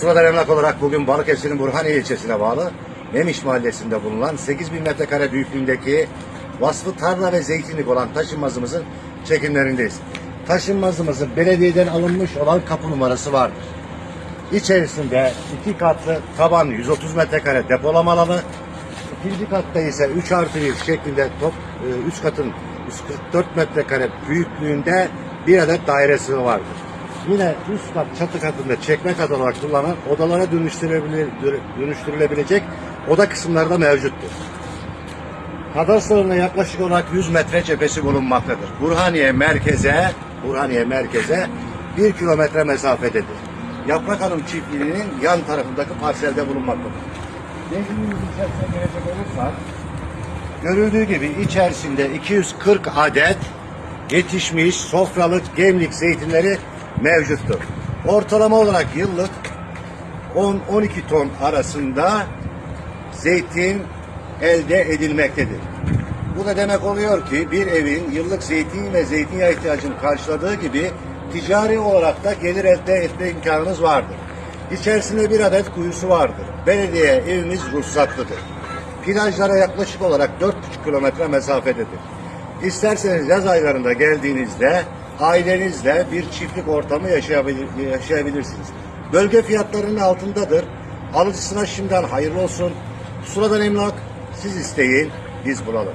Sırada emlak olarak bugün Balıkesir'in Burhaniye ilçesine bağlı Memiş mahallesinde bulunan 8000 metrekare büyüklüğündeki vasfı tarla ve zeytinlik olan taşınmazımızın çekimlerindeyiz. Taşınmazımızın belediyeden alınmış olan kapı numarası vardır. İçerisinde iki katlı taban 130 metrekare depolama alanı, ikinci katta ise 3 artı 1 şeklinde top, e, üst katın 144 metrekare büyüklüğünde bir adet dairesi vardır. Yine üst kat çatı katında çekme kat olarak kullanılan odalara dönüştürülebilir, dönüştürülebilecek oda kısımları mevcuttur. Kadastroluna yaklaşık olarak 100 metre cephesi bulunmaktadır. Burhaniye merkeze, Burhaniye merkeze 1 kilometre mesafededir. Yaprak Hanım çiftliğinin yan tarafındaki parselde bulunmaktadır. Denizimizin içerisine gelecek olursak, görüldüğü gibi içerisinde 240 adet yetişmiş sofralık gemlik zeytinleri mevcuttur. Ortalama olarak yıllık 10-12 ton arasında zeytin elde edilmektedir. Bu da demek oluyor ki bir evin yıllık zeytin ve zeytinyağı ihtiyacını karşıladığı gibi ticari olarak da gelir elde etme imkanımız vardır. İçerisinde bir adet kuyusu vardır. Belediye evimiz ruhsatlıdır. Plajlara yaklaşık olarak 4,5 kilometre mesafededir. İsterseniz yaz aylarında geldiğinizde ailenizle bir çiftlik ortamı yaşayabilir, yaşayabilirsiniz. Bölge fiyatlarının altındadır. Alıcısına şimdiden hayırlı olsun. Suradan emlak siz isteyin, biz bulalım.